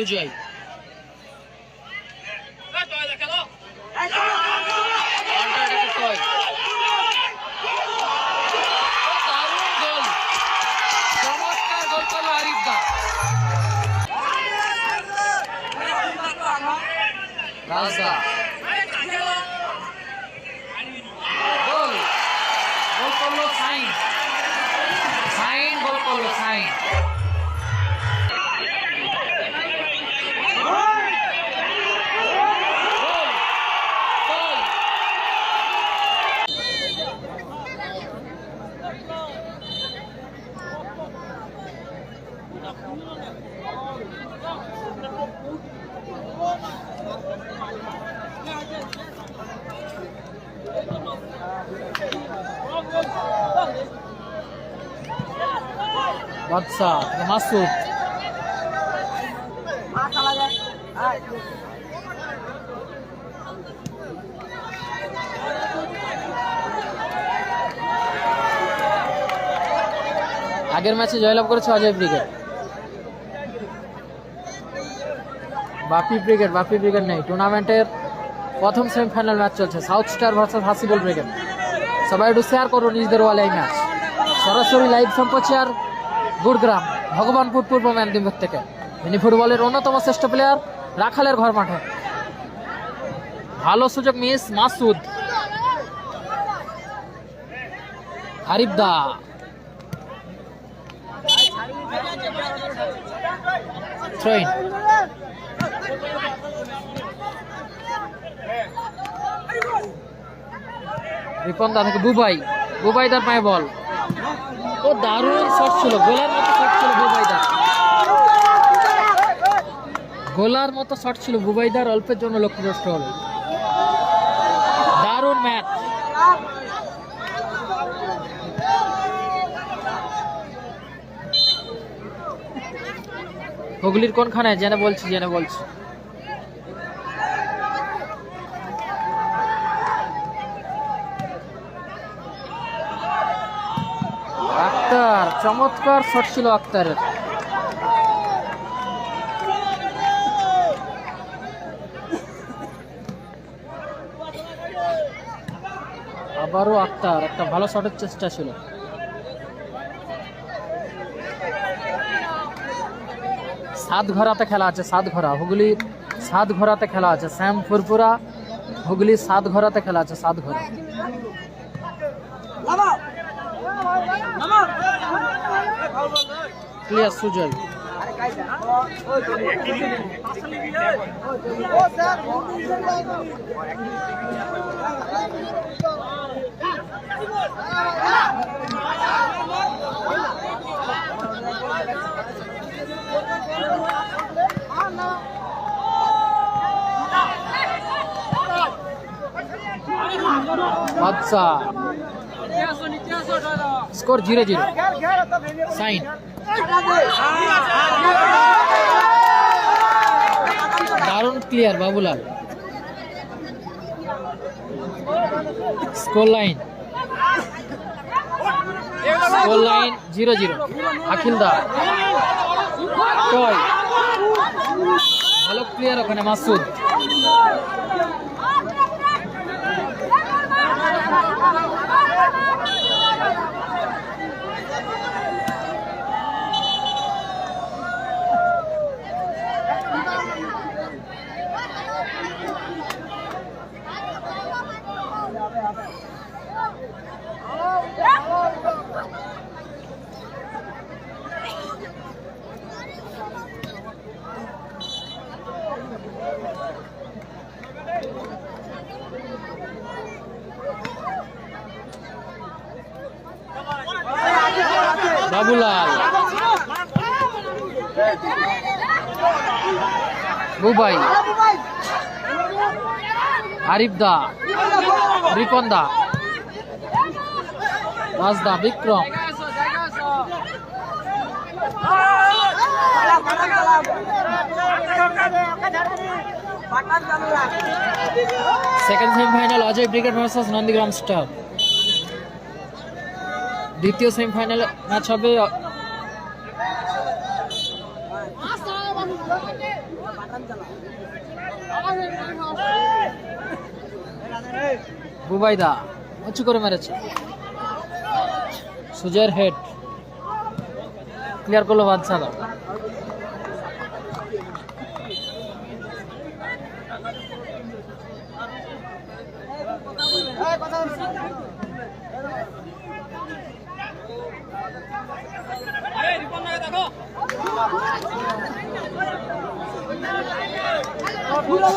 সুজয় মাসুদ আগের ম্যাচে জয়লাভ করেছে Ajay brigade. Bapi brigade Bapi brigade নেই। টুর্নামেন্টের প্রথম সেমিফাইনাল ম্যাচ চলছে। South star versus Hasibul brigade. সবাই একটু শেয়ার করুন নিজেদের ওয়ালে এই ম্যাচ। সরাসরি লাইভ সম্প্রচার গুড়গ্রাম, ভগবানপুর পূর্ব মেদিনীপুর থেকে। মিনি ফুটবলের অন্যতম শ্রেষ্ঠ প্লেয়ার রাখালের ঘর মাঠে। ভালো সুযোগ miss Masud. Arif da. Throw in রিপন্দা থেকে বুবাই। বুবাইদার পায়ে বল। ও দারুণ শট ছিল। গোলার মতো শট ছিল বুবাইদার। গোলার মতো শট ছিল বুবাইদার অল্পের জন্য লক্ষ্যভ্রষ্ট হল দারুণ ম্যাচ হুগলির কোনখানে জেনে বলছি জেনে বলছি আক্তার চমৎকার শট ছিল আক্তারের। আবারও আক্তার, একটা ভালো শটের চেষ্টা ছিল। সাত ঘরাতে খেলা আছে সাত ঘরা হুগলির সাত ঘরাতে খেলা আছে শ্যাম ফুরপুরা হুগলির সাত ঘরাতে খেলা আছে সাত ঘরা clear Sujoy Badsha score zero zero sign দারুণ clear Babulal. Scoreline scoreline zero zero Akhil da. ভালো ক্লিয়ার ওখানে, মাসুদ। বাবুলাল। বুবাই। আরিফ দা। Ripon da. Rajda Bikram. Second semifinal Ajay brigade versus Nandigram star. দ্বিতীয় সেমিফাইনাল ম্যাচ হবে বুবাইদা উঁচু করে মেরেছে। সুজয়ের হেড ক্লিয়ার করল বাদশাদা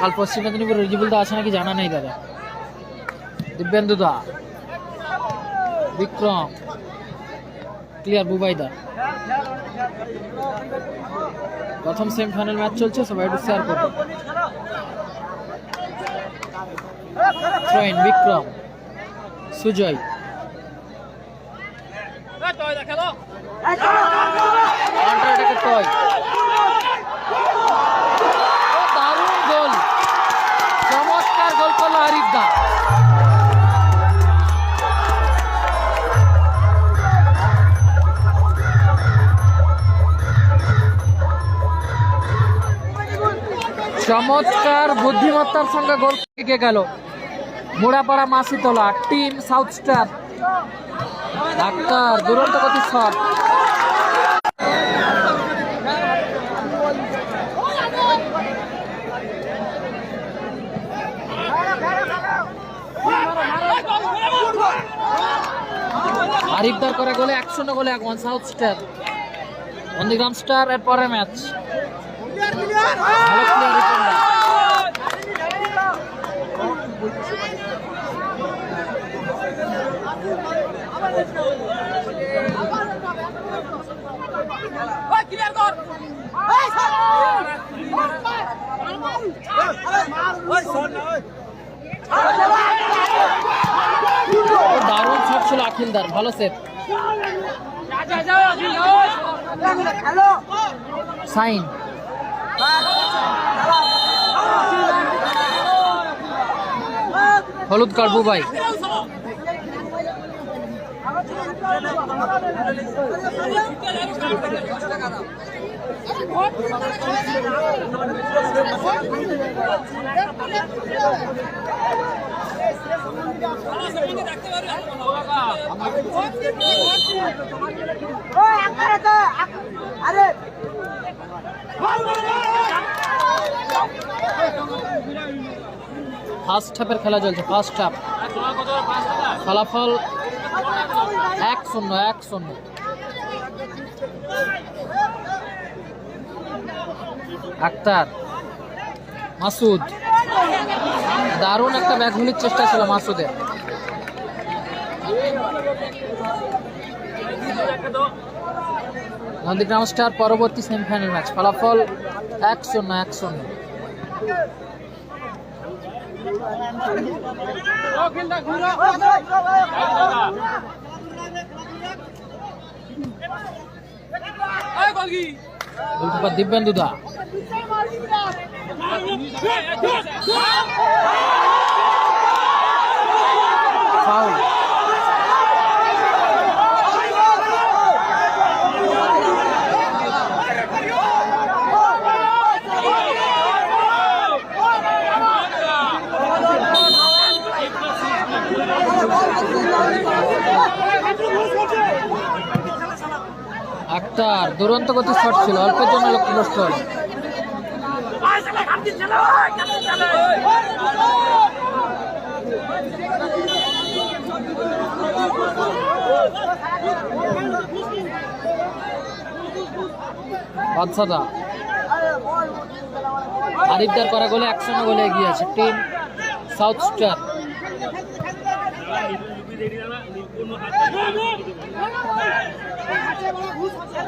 কাল পশ্চিম মেদিনীপুর রিজিবুল দা আছে নাকি জানা নেই দাদা? দিব্যেন্দু দা। বিক্রম। ক্লিয়ার বুবাই দা প্রথম সেমিফাইনাল ম্যাচ চলছে, সবাই একটু শেয়ার করবে ট্রেন বিক্রম। সুজয়। চমৎকার বুদ্ধিমত্তার সঙ্গে গোল থেকে গেল। Murapara Masitala team south star doctor দুরন্ত গতি শট আরিফদার করে গোলে এক শূন্য গোলে এক one south star Nandigram star এর পরের ম্যাচ ভালো প্লেয়ার রিপন্ডা ও দারুণ শট ছিল আখিলদার ভালো সেট সাইন। হলুদ কার্ড বুবাই আরে। ফার্স্ট হাফের খেলা চলছে ফার্স্ট হাফ ফলাফল এক শূন্য এক শূন্য। আক্তার, মাসুদ। দারুণ একটা ব্যাগগুলির চেষ্টা ছিল মাসুদের। নন্দীগ্রাম স্টার, পরবর্তী সেমিফাইনাল ম্যাচ ফলাফল এক শূন্য এক শূন্য দিব্যেন্দু দা। ফাউল আক্তার দুরন্ত গতি শট ছিল, অল্পের জন্য লক্ষ্যগ্রস্ত হল। আরিফদার করা গোলে একশো গোলে এগিয়ে আছে। Team south star.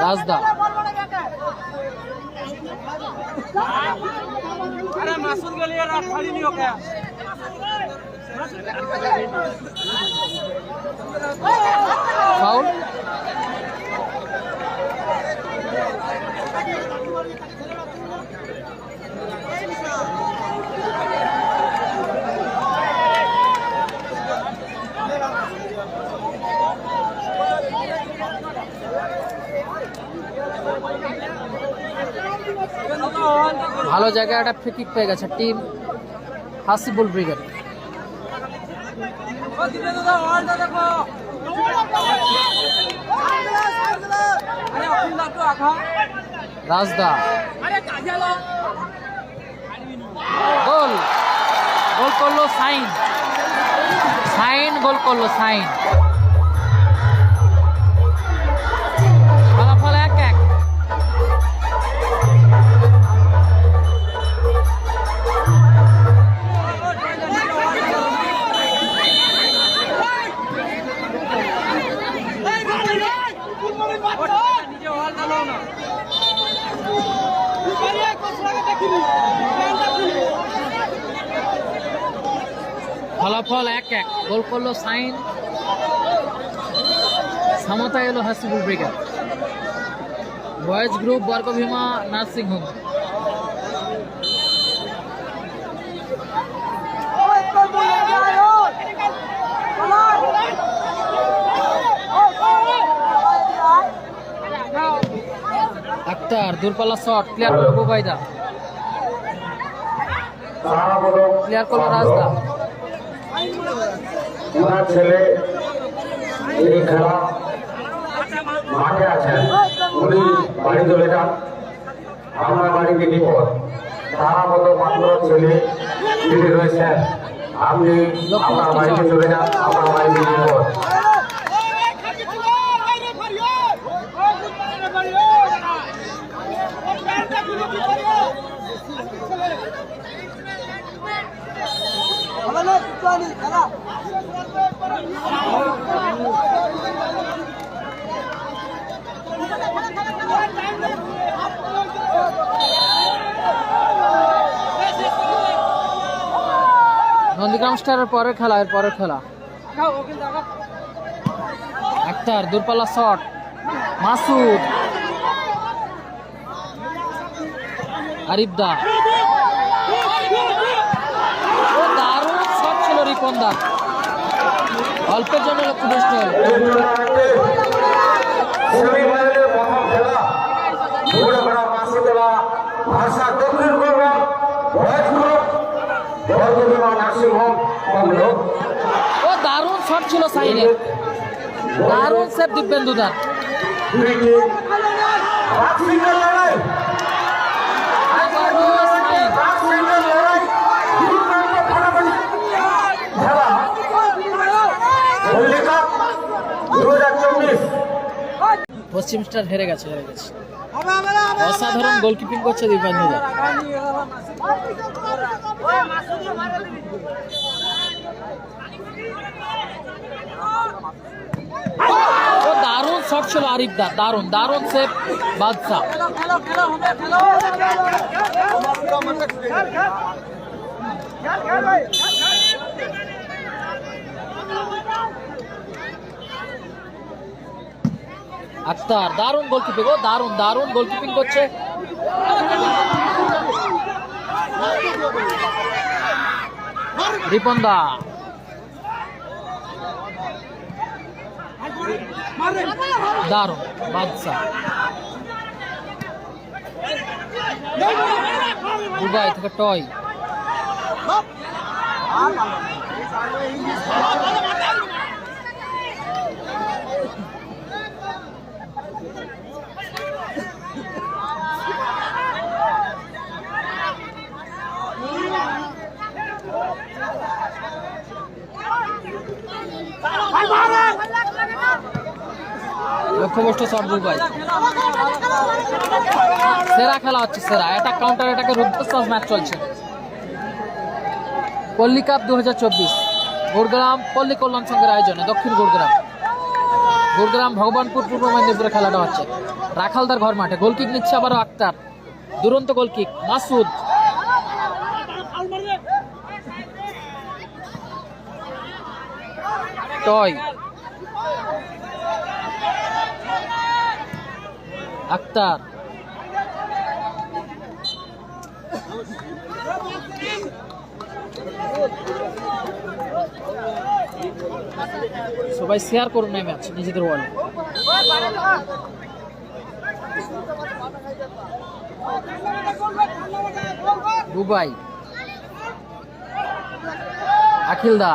রাজদা। আরে মাসুদ গেলি আর ছাড়িনি ওকে ফাউল ভালো জায়গায় একটা ফ্রিকিক পেয়ে গেছে টিম হাসিবুল ব্রিগেড রাজদা। গোল। গোল করল সাইন। সাইন গোল করল সাইন। ফলাফল এক এক। গোল করল সাইন। সমতা এলো Hasibul brigade. Boys group Bargabhima nursing home Akhtar দূরপাল্লা shot clear করল বুবাইদা। ক্লিয়ার করল রাজদা। ওনার ছেলে এই খেলা মাঠে আছেন, উনি বাড়ি চলে যান। আমরা বাড়িতে বিপদ তারা মতো মাত্র ছেলে রয়েছেন। আপনি আপনার বাড়িতে চলে যান আপনার বাড়িতে বিপদ নন্দীগ্রাম স্টারের পরের খেলা এর পরের খেলা। আক্তার দূরপাল্লা শট। মাসুদ। আরিফদা ও দারুণ রিপনদার অল্পের জন্য লক্ষ্য নষ্ট হলো। ভাষা দক্ষিণ পূর্ব ও দারুণ শট ছিল সাইনের দারুণ সেভ পাঁচ মিনিটের লড়াই সাইন পাঁচ মিনিটের লড়াই দুর্দান্ত ফাটাফাটি খেলা হলদি কাপ দু হাজার চব্বিশ পশ্চিম স্টার হেরে গেছে হেরে গেছে অসাধারণ গোলকিপিং করছে দিব্যেন্দুদার দারুণ শট ছিল আরিফদা দারুণ দারুণ সেভ বাদশাহ खेलो আক্তার দারুণ গোলকিপিং ও দারুণ দারুণ গোলকিপিং করছে। রিপন্দা দারুণ বাদশাহ। থেকে টয়। লক্ষ্যভ্রষ্ট শট দুবাই সেরা খেলা হচ্ছে সেরা। অ্যাটাক কাউন্টার অ্যাটাকে রুদ্ধশ্বাস ম্যাচ চলছে। পল্লী কাপ দু হাজার চব্বিশ। গুরগ্রাম, পল্লী কল্যাণ সংঘের আয়োজনে দক্ষিণ গুরগ্রাম। গুরগ্রাম, ভগবানপুর, পূর্ব মেদিনীপুরে খেলাটা হচ্ছে। রাখালদার ঘর মাঠে গোলকিক নিচ্ছে আবারও আক্তার। দুরন্ত গোল কিক মাসুদ। টয়। আক্তার। সবাই শেয়ার করুন এই ম্যাচ নিজেদের ওয়ালে দুবাই। আখিল দা।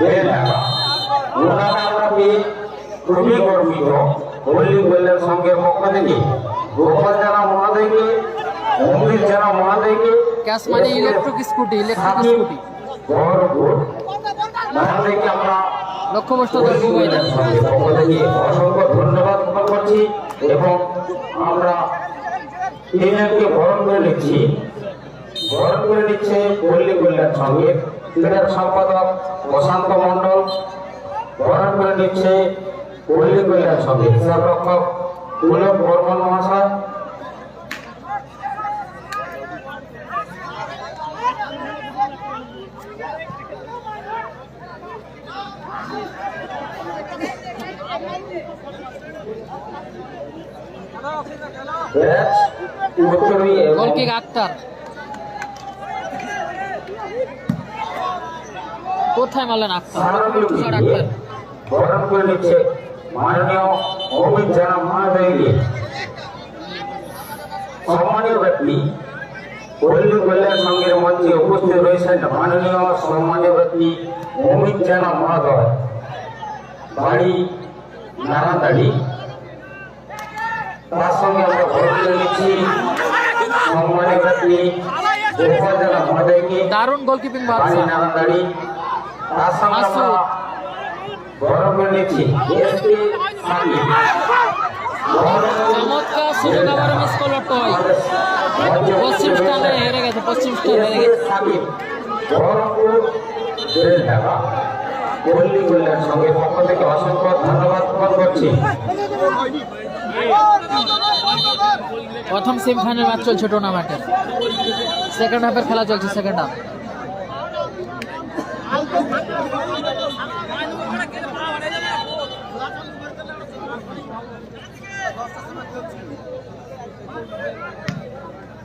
বেড়ে থাকা ওনারা আমরা পেয়ে খুবই গর্বিত হল্লি গোল্ডের সঙ্গের পক্ষ থেকে গোপাল জানা মহাদেবকে মন্দির জানা মহাদেবকে ক্যাশ মানে ইলেকট্রিক স্কুটি ইলেকট্রিক স্কুটি লক্ষ্যবস্তু সঙ্গে অসংখ্য ধন্যবাদ করছি। এবং আমরা ইউনিয়নকে বরণ করে নিচ্ছি। বরণ করে নিচ্ছে পল্লী কল্যাণ সঙ্গে ক্রীড়ার সম্পাদক প্রশান্ত মণ্ডল। বরণ করে নিচ্ছে পল্লী কল্যাণ সঙ্গে হিসাব রক্ষক পুলক বর্মন মহাশয়। ব্যাচ উত্তরী এবং গোল কিক আক্তার। কোথায় মারলেন আক্তার? আক্তার। বরণ করে নিচ্ছে মাননীয় অমিত জানা মহাদয়কে সম্মানীয় ব্যক্তি পল্লী কল্যাণ সংঘের মঞ্চে উপস্থিত রয়েছেন মাননীয় সম্মানীয় ব্যক্তি অমিত জানা মহাদয় বাড়ি নারাদাড়ি তার সঙ্গে আমরা করে নিচ্ছি। মহাদয়কে দারুণ গোলকিপিং নারাদাড়ি তার সঙ্গে আমরা করে নিচ্ছি। এসপি সাকিব চমৎকার সুযোগ আবার মিস করল টয়। পশ্চিম স্থানে হেরে গেছে পশ্চিম স্থানে হেরে গেছে। সাকিব বহরমপুর জেল ঢাকা। পল্লী কল্যাণ সঙ্গে পক্ষ থেকে অসংখ্য ধন্যবাদ করছি। প্রথম সেমিফাইনাল ম্যাচ চলছে টুর্নামেন্টের সেকেন্ড হাফের খেলা চলছে সেকেন্ড হাফ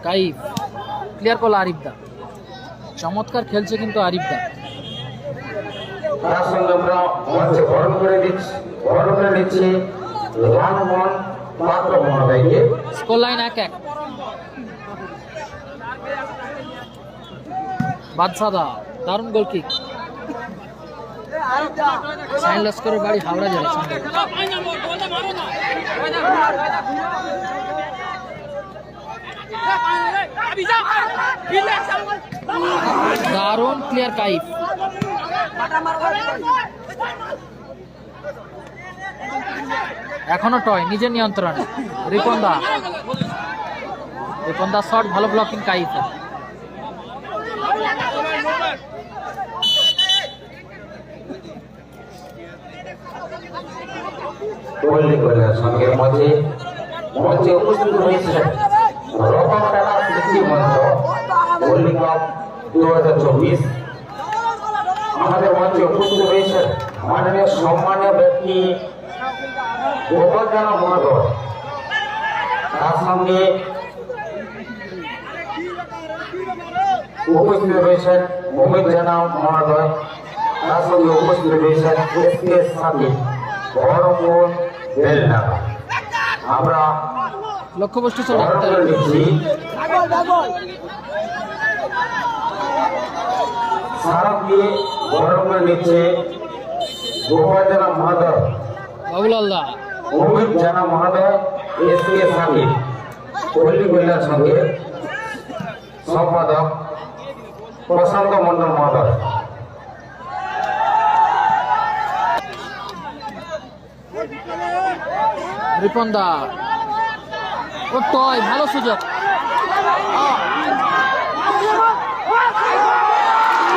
কাইফ ক্লিয়ার করল আরিফদা। চমৎকার খেলছে কিন্তু আরিফদা। তার সঙ্গে আমরা মঞ্চে বরণ করে দিচ্ছি বরণ করে নিচ্ছি পাত্র মহোদয়কে এক এক। সাইন লস্করের বাড়ি হাওড়া জেলা দারুণ ক্লিয়ার কাইফ। এখনও টয়, নিজের নিয়ন্ত্রণে। রিপন্দা। রিপন্দা শট, ভালো ব্লকিং কাইফ। মঞ্চে মঞ্চে উপস্থিত দু হাজার চব্বিশ। আমাদের মঞ্চে উপস্থিত হয়েছেন মাননীয়, সম্মানীয় ব্যক্তি গোপাল জানা মহাদয় তার সঙ্গে উপস্থিত রয়েছেন অমিত জানা মহোদয় তার সঙ্গে উপস্থিত রয়েছেন এস কে সাথী বহরমপুর আমরা লক্ষ্যবস্তু ডাবল দিয়ে বহরমপুর নিচ্ছে গোপাল জানা মহোদয় বাবুল আল্লাহ জানা মহোদয় এস কে সাথী পল্লী কল্যাণ সঙ্গে সম্পাদক প্রশান্ত মন্ডল মহোদয়। রিপন দা। ও টয় ভালো সুযোগ।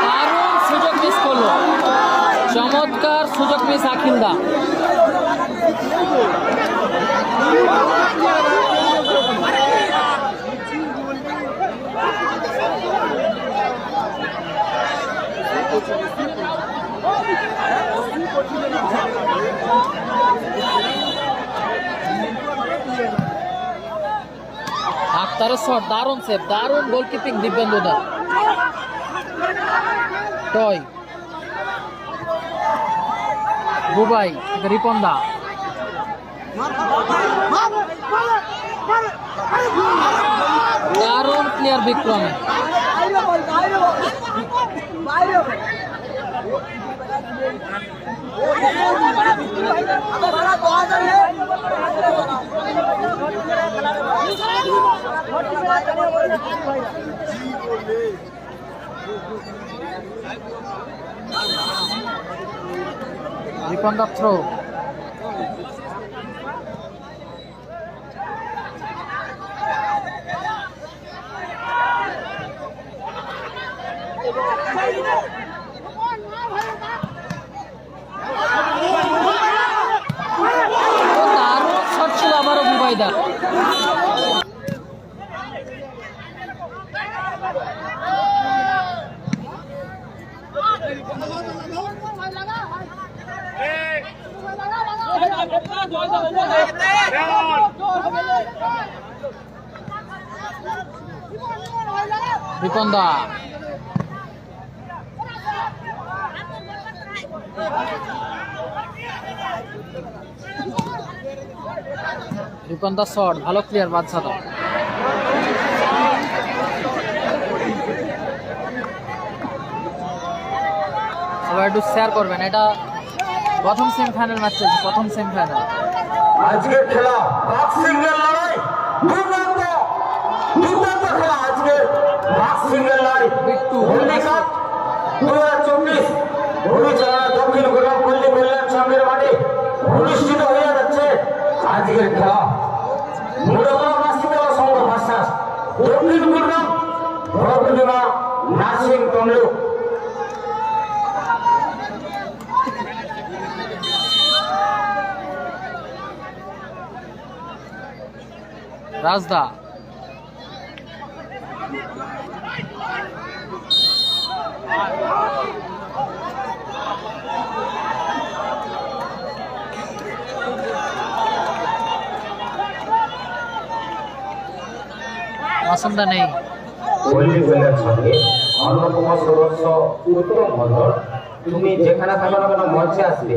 দারুণ সুযোগ মিস করল। চমৎকার সুযোগ মিস আখিল দা। আক্তারের শট দারুণ সেভ দারুণ গোলকিপিং দিব্যেন্দু দা। টয়। বুবাই রিপন দা। দারুণ প্লেয়ার বিক্রমে। বাইরে বল বাইরে বল বাইরে বল আবে ভাড়া তো আ যাবে রিপন দা থ্রো দারুণ শট ছিল আবারও বুবাইদা রিপন দা রিপন দা শট, ভালো প্লেয়ার বাদশা দা সবাই একটু শেয়ার করবেন, এটা প্রথম সেমিফাইনাল ম্যাচ চলছে, প্রথম সেমিফাইনাল আজকের খেলা বক্সিংয়ের লড়াই। দুর্দান্ত দুর্দান্ত খেলা আজকের বক্সিংয়ের লড়াই। বিট্টু। হলদি কাপ দু হাজার চব্বিশ হলুচারা দক্ষিণ গোলাম পল্লী কল্যাণ সংঘের মাঠে অনুষ্ঠিত হয়ে যাচ্ছে আজকের খেলা। সংঘ দক্ষিণ গুলগাম ভরপুজনা নার্সিং তমলুক। রাজদা। মাসুমদা নেই। অন্যতম সদস্য উত্তম মন্ডল তুমি যেখানে থাকো না কেন মঞ্চে আসবে?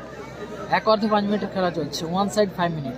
এক অর্ধে পাঁচ মিনিটের খেলা চলছে ওয়ান সাইড ফাইভ মিনিট